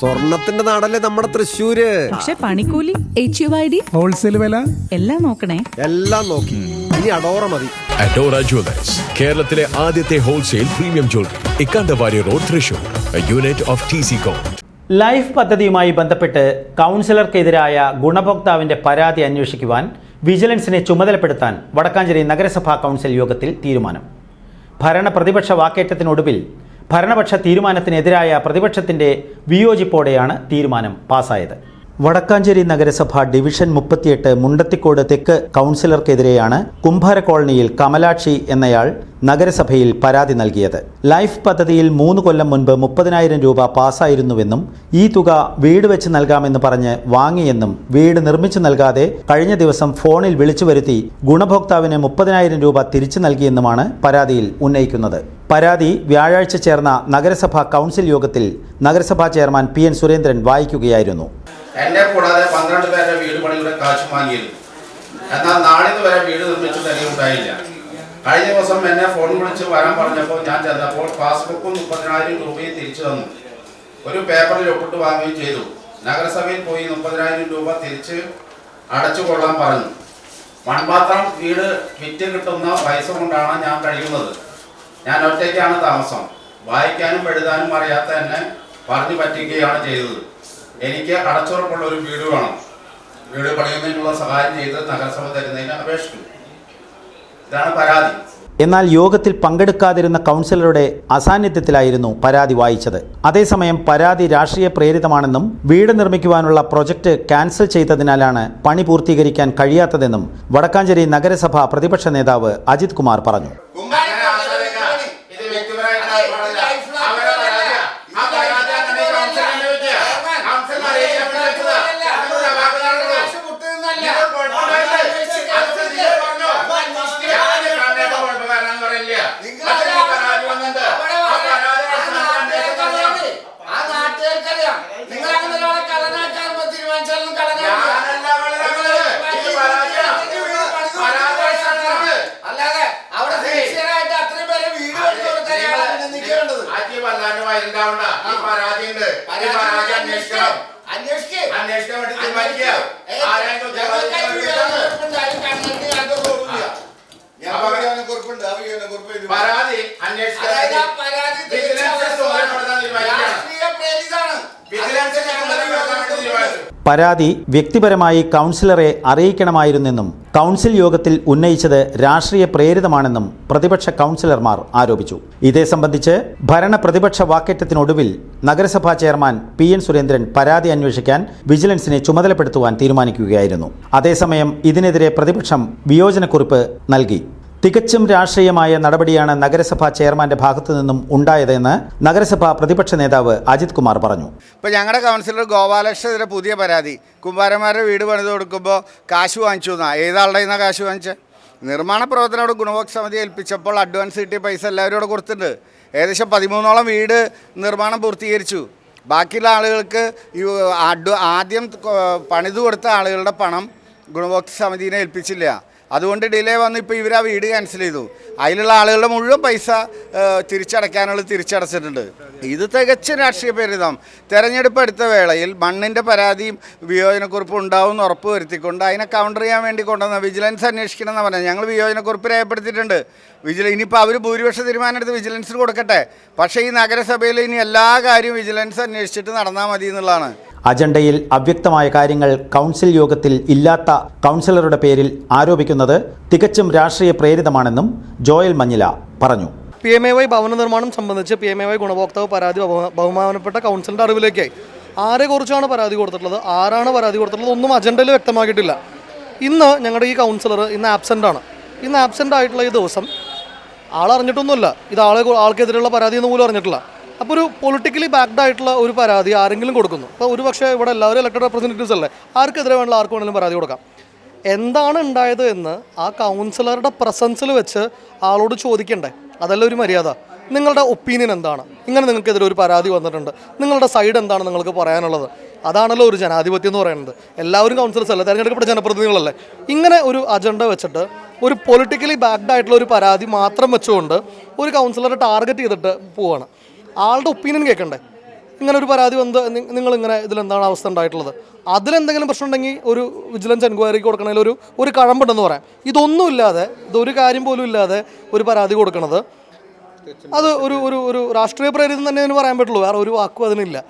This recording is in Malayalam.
സ്വർണത്തിന്റെ നാടല്ലേ നമ്മുടെ തൃശ്ശൂര്? പക്ഷെ പണിക്കൂലി H U I D wholesale വില? എല്ലാം നോക്കണേ. എല്ലാം നോക്കി. ഇനി അഡോറ മതി. അഡോറ ജ്വല്ലേഴ്സ് കേരളത്തിലെ ആദ്യത്തെ wholesale premium jewellery Ikkandawarrier road Thrissur. Unit of T C life പദ്ധതിയുമായി ബന്ധപ്പെട്ട് കൗൺസിലർക്കെതിരായ ഗുണഭോക്താവിന്റെ പരാതി അന്വേഷിക്കുവാൻ വിജിലൻസിനെ ചുമതലപ്പെടുത്താൻ വടക്കാഞ്ചേരി നഗരസഭാ കൗൺസിൽ യോഗത്തിൽ തീരുമാനം. ഭരണ പ്രതിപക്ഷ വാക്കേറ്റത്തിനൊടുവിൽ ഭരണപക്ഷ തീരുമാനത്തിനെതിരായ പ്രതിപക്ഷത്തിന്റെ വിയോജിപ്പോടെയാണ് തീരുമാനം പാസായത്. വടക്കാഞ്ചേരി നഗരസഭ ഡിവിഷൻ മുപ്പത്തിയെട്ട് മുണ്ടത്തിക്കോട് തെക്ക് കൗൺസിലർക്കെതിരെയാണ് കുംഭാര കോളനിയിൽ കമലാക്ഷി എന്നയാൾ നഗരസഭയിൽ പരാതി നൽകിയത്. ലൈഫ് പദ്ധതിയിൽ മൂന്ന് കൊല്ലം മുൻപ് മുപ്പതിനായിരം രൂപ പാസ്സായിരുന്നുവെന്നും ഈ തുക വീട് വെച്ച് നൽകാമെന്ന് പറഞ്ഞ് വാങ്ങിയെന്നും വീട് നിർമ്മിച്ചു നൽകാതെ കഴിഞ്ഞ ദിവസം ഫോണിൽ വിളിച്ചു വരുത്തി ഗുണഭോക്താവിന് മുപ്പതിനായിരം രൂപ തിരിച്ചു നൽകിയെന്നുമാണ് പരാതിയിൽ ഉന്നയിക്കുന്നത്. പരാതി വ്യാഴാഴ്ച ചേർന്ന നഗരസഭാ കൗൺസിൽ യോഗത്തിൽ നഗരസഭാ ചെയർമാൻ പി എൻ സുരേന്ദ്രൻ വായിക്കുകയായിരുന്നു. എന്നെ കൂടാതെ പന്ത്രണ്ട് പേരുടെ വീട് പണിയുടെ കാശ് വാങ്ങിയിരുന്നു. എന്നാൽ നാളിന്ന് വരെ വീട് നിർമ്മിച്ചു തരികയുണ്ടായില്ല കഴിഞ്ഞ ദിവസം എന്നെ ഫോൺ വിളിച്ച് വരാൻ പറഞ്ഞപ്പോൾ ഞാൻ ചെന്നപ്പോൾ പാസ്ബുക്കും മുപ്പതിനായിരം രൂപയും തിരിച്ചു തന്നു. ഒരു പേപ്പറിൽ ഒപ്പിട്ട് വാങ്ങുകയും ചെയ്തു. നഗരസഭയിൽ പോയി മുപ്പതിനായിരം രൂപ തിരിച്ച് അടച്ചു കൊള്ളാൻ പറഞ്ഞു. മൺപാത്രം വീട് വിറ്റ് കിട്ടുന്ന പൈസ കൊണ്ടാണ് ഞാൻ കഴിയുന്നത്. ഞാൻ ഒറ്റയ്ക്കാണ് താമസം. വായിക്കാനും എഴുതാനും അറിയാത്ത എന്നെ പറഞ്ഞു പറ്റിക്കുകയാണ് ചെയ്തത്. എനിക്ക് അടച്ചുറപ്പുള്ള ഒരു വീട് വേണം. വീട് പണിയുന്നതിനുള്ള സഹായം ചെയ്ത് നഗരസഭ തരുന്നതിന് അപേക്ഷിച്ചു ഇതാണ് പരാതി. എന്നാൽ യോഗത്തിൽ പങ്കെടുക്കാതിരുന്ന കൗൺസിലറുടെ അസാന്നിധ്യത്തിലായിരുന്നു പരാതി വായിച്ചത്. അതേസമയം പരാതി രാഷ്ട്രീയ പ്രേരിതമാണെന്നും വീട് നിർമ്മിക്കുവാനുള്ള പ്രൊജക്ട് ക്യാൻസൽ ചെയ്തതിനാലാണ് പണി പൂർത്തീകരിക്കാൻ കഴിയാത്തതെന്നും വടക്കാഞ്ചേരി നഗരസഭ പ്രതിപക്ഷ നേതാവ് അജിത് കുമാർ പറഞ്ഞു. अरे महाराजा नेक्स्ट करो अन्वेष के अन्वेष का मतलब दिमाग किया आ रहे हैं तो दरवाजे पर बैठा है कुरपंड आए काम करने आ तो रोक लिया यहां पर आने कुरपंड आ गया ना कुरपंड परादी अन्वेष का परादी देखना പരാതി വ്യക്തിപരമായി കൗൺസിലറെ അറിയിക്കണമായിരുന്നെന്നും കൗൺസിൽ യോഗത്തിൽ ഉന്നയിച്ചത് രാഷ്ട്രീയ പ്രേരിതമാണെന്നും പ്രതിപക്ഷ കൗൺസിലർമാർ ആരോപിച്ചു. ഇതേ സംബന്ധിച്ച് ഭരണ പ്രതിപക്ഷ വാക്കേറ്റത്തിനൊടുവിൽ നഗരസഭാ ചെയർമാൻ പി എൻ സുരേന്ദ്രൻ പരാതി അന്വേഷിക്കാൻ വിജിലൻസിനെ ചുമതലപ്പെടുത്തുവാൻ തീരുമാനിക്കുകയായിരുന്നു. അതേസമയം ഇതിനെതിരെ പ്രതിപക്ഷം വിയോജനക്കുറിപ്പ് നൽകി. തികച്ചും രാഷ്ട്രീയമായ നടപടിയാണ് നഗരസഭാ ചെയർമാന്റെ ഭാഗത്തു നിന്നും ഉണ്ടായതെന്ന് നഗരസഭാ പ്രതിപക്ഷ നേതാവ് അജിത് കുമാർ പറഞ്ഞു. ഇപ്പോൾ ഞങ്ങളുടെ കൗൺസിലർ ഗോപാലകൃഷ്ണനെതിരെ പുതിയ പരാതി. കുമ്പാരന്മാരുടെ വീട് പണിത് കൊടുക്കുമ്പോൾ കാശ് വാങ്ങിച്ചു എന്നാ? ഏതാളുടെ കാശ് വാങ്ങിച്ചത് നിർമ്മാണ പ്രവർത്തനോട് ഗുണഭോക്തൃ സമിതി ഏൽപ്പിച്ചപ്പോൾ അഡ്വാൻസ് കിട്ടിയ പൈസ എല്ലാവരും കൂടെ കൊടുത്തിട്ടുണ്ട്. ഏകദേശം പതിമൂന്നോളം വീട് നിർമ്മാണം പൂർത്തീകരിച്ചു. ബാക്കിയുള്ള ആളുകൾക്ക് ആദ്യം പണിത് കൊടുത്ത ആളുകളുടെ പണം ഗുണഭോക്തൃ സമിതിനെ ഏൽപ്പിച്ചില്ല. അതുകൊണ്ട് ഡിലേ വന്ന് ഇപ്പോൾ ഇവർ ആ വീട് ക്യാൻസൽ ചെയ്തു. അതിലുള്ള ആളുകളുടെ മുഴുവൻ പൈസ തിരിച്ചടയ്ക്കാനുള്ളത് തിരിച്ചടച്ചിട്ടുണ്ട്. ഇത് തികച്ചും രാഷ്ട്രീയ പ്രേരിതം തെരഞ്ഞെടുപ്പ് എടുത്ത വേളയിൽ മണ്ണിന്റെ പരാതിയും വിയോജനക്കുറിപ്പും ഉണ്ടാവും ഉറപ്പ് വരുത്തിക്കൊണ്ട് അതിനെ കൗണ്ടർ ചെയ്യാൻ വേണ്ടി കൊണ്ടുവന്ന വിജിലൻസ് അന്വേഷിക്കണമെന്ന് പറഞ്ഞത്. ഞങ്ങൾ വിയോജനക്കുറിപ്പ് രേഖപ്പെടുത്തിയിട്ടുണ്ട്. വിജില ഇനിയിപ്പോൾ അവർ ഭൂരിപക്ഷ തീരുമാനം എടുത്ത് വിജിലൻസിന് കൊടുക്കട്ടെ. പക്ഷേ ഈ നഗരസഭയിൽ ഇനി എല്ലാ കാര്യവും വിജിലൻസ് അന്വേഷിച്ചിട്ട് നടന്നാൽ മതി എന്നുള്ളതാണ്. അജണ്ടയിൽ അവ്യക്തമായ കാര്യങ്ങൾ കൗൺസിൽ യോഗത്തിൽ ഇല്ലാത്ത കൗൺസിലറുടെ പേരിൽ ആരോപിക്കുന്നത് തികച്ചും രാഷ്ട്രീയ പ്രേരിതമാണെന്നും ജോയൽ മഞ്ഞില പറഞ്ഞു. പി എം എ വൈ ഭവന നിർമ്മാണം സംബന്ധിച്ച് പി എം എ വൈ ഗുണഭോക്താവ് പരാതി ബഹു- ബഹുമാനപ്പെട്ട കൗൺസിലിന്റെ അറിവിലേക്കായി ആരെ കുറിച്ചാണ് പരാതി കൊടുത്തിട്ടുള്ളത്? ആരാണ് പരാതി കൊടുത്തിട്ടുള്ളത്? ഒന്നും അജണ്ടയിൽ വ്യക്തമാക്കിയിട്ടില്ല. ഇന്ന് ഞങ്ങളുടെ ഈ കൗൺസിലർ ഇന്ന് ആബ്സെന്റ് ആണ് ഇന്ന് ആബ്സെന്റ് ആയിട്ടുള്ള ഈ ദിവസം ആളറിഞ്ഞിട്ടൊന്നുമില്ല. ഇത് ആളെ ആൾക്കെതിരെയുള്ള പരാതി എന്ന് പോലും അറിഞ്ഞിട്ടില്ല. അപ്പോൾ ഒരു പൊളിറ്റിക്കലി ബാക്ക്ഡ് ആയിട്ടുള്ള ഒരു പരാതി ആരെങ്കിലും കൊടുക്കുന്നു. അപ്പോൾ ഒരു പക്ഷേ ഇവിടെ എല്ലാവരും ഇലക്ടഡ് റെപ്രസെന്റേറ്റീവ്സ് അല്ലേ? ആർക്കെതിരെ വേണമെങ്കിലും ആർക്ക് വേണമെങ്കിലും പരാതി കൊടുക്കാം. എന്താണ് ഉണ്ടായത് എന്ന് ആ കൗൺസിലറുടെ പ്രസൻസിൽ വെച്ച് ആളോട് ചോദിക്കണ്ടേ? അതല്ല ഒരു മര്യാദ. നിങ്ങളുടെ ഒപ്പീനിയൻ എന്താണ്? ഇങ്ങനെ നിങ്ങൾക്കെതിരെ ഒരു പരാതി വന്നിട്ടുണ്ട്. നിങ്ങളുടെ സൈഡ് എന്താണ് നിങ്ങൾക്ക് പറയാനുള്ളത്? അതാണല്ലോ ഒരു ജനാധിപത്യം എന്ന് പറയുന്നത്. എല്ലാവരും കൗൺസിലേഴ്സ് അല്ല? തിരഞ്ഞെടുക്കപ്പെട്ട ജനപ്രതിനിധികളല്ലേ? ഇങ്ങനെ ഒരു അജണ്ട വെച്ചിട്ട് ഒരു പൊളിറ്റിക്കലി ബാക്ക്ഡ് ആയിട്ടുള്ള ഒരു പരാതി മാത്രം വെച്ചുകൊണ്ട് ഒരു കൗൺസിലറെ ടാർഗറ്റ് ചെയ്തിട്ട് പോവാണ്. ആളുടെ ഒപ്പീനിയൻ കേൾക്കണ്ടേ? ഇങ്ങനെ ഒരു പരാതി വന്ന് നിങ്ങൾ ഇങ്ങനെ ഇതിലെന്താണ് അവസ്ഥ ഉണ്ടായിട്ടുള്ളത്? അതിലെന്തെങ്കിലും പ്രശ്നം ഉണ്ടെങ്കിൽ ഒരു വിജിലൻസ് എൻക്വയറി കൊടുക്കണമെങ്കിൽ ഒരു ഒരു കഴമ്പുണ്ടെന്ന് പറയാം. ഇതൊന്നുമില്ലാതെ ഇതൊരു കാര്യം പോലും ഇല്ലാതെ ഒരു പരാതി കൊടുക്കണത്. അത് ഒരു ഒരു ഒരു രാഷ്ട്രീയ പ്രേരിതം തന്നെ പറയാൻ പറ്റുള്ളൂ. വേറെ ഒരു വാക്കും അതിനില്ല.